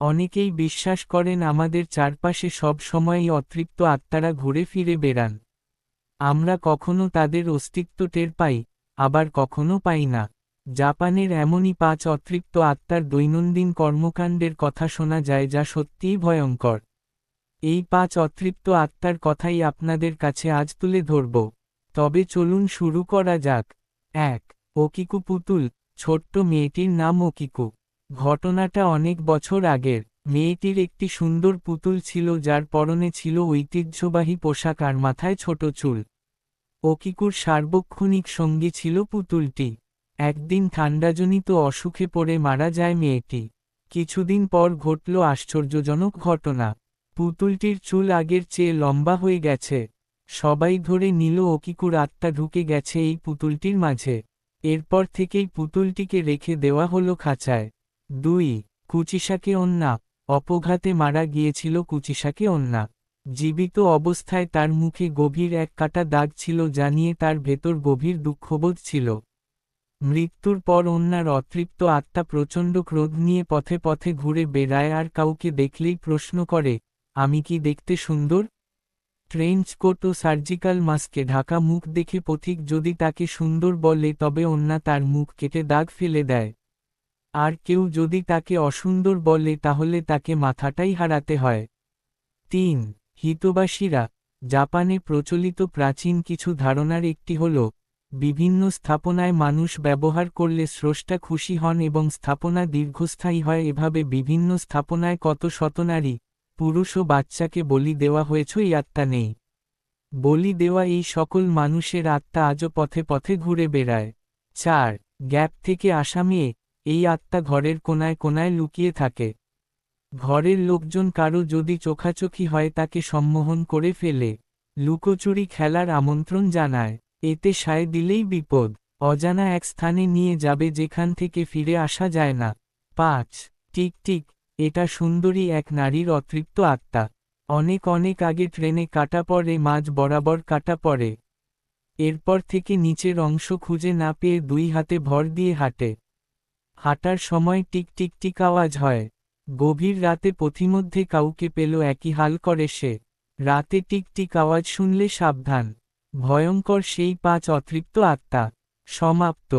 অনেকেই বিশ্বাস করেন আমাদের চারপাশে সব সময়ই অতৃপ্ত আত্মারা ঘুরে ফিরে বেড়ান। আমরা কখনো তাদের অস্তিত্ব টের পাই, আবার কখনো পাই না। জাপানের এমনই পাঁচ অতৃপ্ত আত্মার দৈনন্দিন কর্মকাণ্ডের কথা শোনা যায় যা সত্যিই ভয়ঙ্কর। এই পাঁচ অতৃপ্ত আত্মার কথাই আপনাদের কাছে আজ তুলে ধরব। তবে চলুন শুরু করা যাক। এক ওকিকু পুতুল ছোট্ট মেয়েটির নাম ওকিকু। ঘটনাটা অনেক বছর আগের। মেয়েটির একটি সুন্দর পুতুল ছিল যার পরনে ছিল ঐতিহ্যবাহী পোশাক আর মাথায় ছোট চুল। ওকিকুর সার্বক্ষণিক সঙ্গী ছিল পুতুলটি। একদিন ঠান্ডাজনিত অসুখে পড়ে মারা যায় মেয়েটি। কিছুদিন পর ঘটল আশ্চর্যজনক ঘটনা। পুতুলটির চুল আগের চেয়ে লম্বা হয়ে গেছে। সবাই ধরে নিল ওকিকুর আত্মা ঢুকে গেছে এই পুতুলটির মাঝে। এরপর থেকেই পুতুলটিকে রেখে দেওয়া হলো খাঁচায়। দুই, কুচিসাকে অন্যা, অপঘাতে মারা গিয়েছিল কুচিসাকে অন্যা। জীবিত অবস্থায় তার মুখে গভীর এক কাটা দাগ ছিল যা নিয়ে তার ভেতর গভীর দুঃখবোধ ছিল। মৃত্যুর পর অন্যার অতৃপ্ত আত্মা প্রচণ্ড ক্রোধ নিয়ে পথে পথে ঘুরে বেড়ায় আর কাউকে দেখলেই প্রশ্ন করে, আমি কি দেখতে সুন্দর? ট্রেঞ্চ কোট ও সার্জিক্যাল মাস্কে ঢাকা মুখ দেখে পথিক যদি তাকে সুন্দর বলে তবে অন্যা তার মুখ কেটে দাগ ফেলে দেয়। আর কেউ যদি তাকে অসুন্দর বলে তাহলে তাকে মাথাটাই হারাতে হয়। তিন, হিতবাসীরা, জাপানে প্রচলিত প্রাচীন কিছু ধারণার একটি হল, বিভিন্ন স্থাপনায় মানুষ ব্যবহার করলে স্রষ্টা খুশি হন এবং স্থাপনা দীর্ঘস্থায়ী হয়। এভাবে বিভিন্ন স্থাপনায় কত শতনারী পুরুষ ও বাচ্চাকে বলি দেওয়া হয়েছ, এই আত্মা নেই। বলি দেওয়া এই সকল মানুষের আত্মা আজও পথে পথে ঘুরে বেড়ায়। চার, গ্যাপ থেকে আসা মেয়ে এই আত্মা ঘরের কোনায় কোনায় লুকিয়ে থাকে। ঘরের লোকজন কারও যদি চোখাচোখি হয় তাকে সম্মোহন করে ফেলে। লুকোচুরি খেলার আমন্ত্রণ জানায়। এতে সায় দিলেই বিপদ। অজানা এক স্থানে নিয়ে যাবে যেখান থেকে ফিরে আসা যায় না। পাঁচ টিক টিক এটা সুন্দরী এক নারীর অতৃপ্ত আত্মা। অনেক অনেক আগে ট্রেনে কাটা পড়ে, মাঝ বরাবর কাটা পড়ে। এরপর থেকে নিচের অংশ খুঁজে না পেয়ে দুই হাতে ভর দিয়ে হাঁটে। হাঁটার সময় টিক টিক টিক আওয়াজ হয়। গভীর রাতে পথিমধ্যে কাউকে পেল একই হাল করে সে। রাতে টিক টিক আওয়াজ শুনলে সাবধান। ভয়ঙ্কর সেই পাঁচ অতৃপ্ত আত্মা। সমাপ্ত।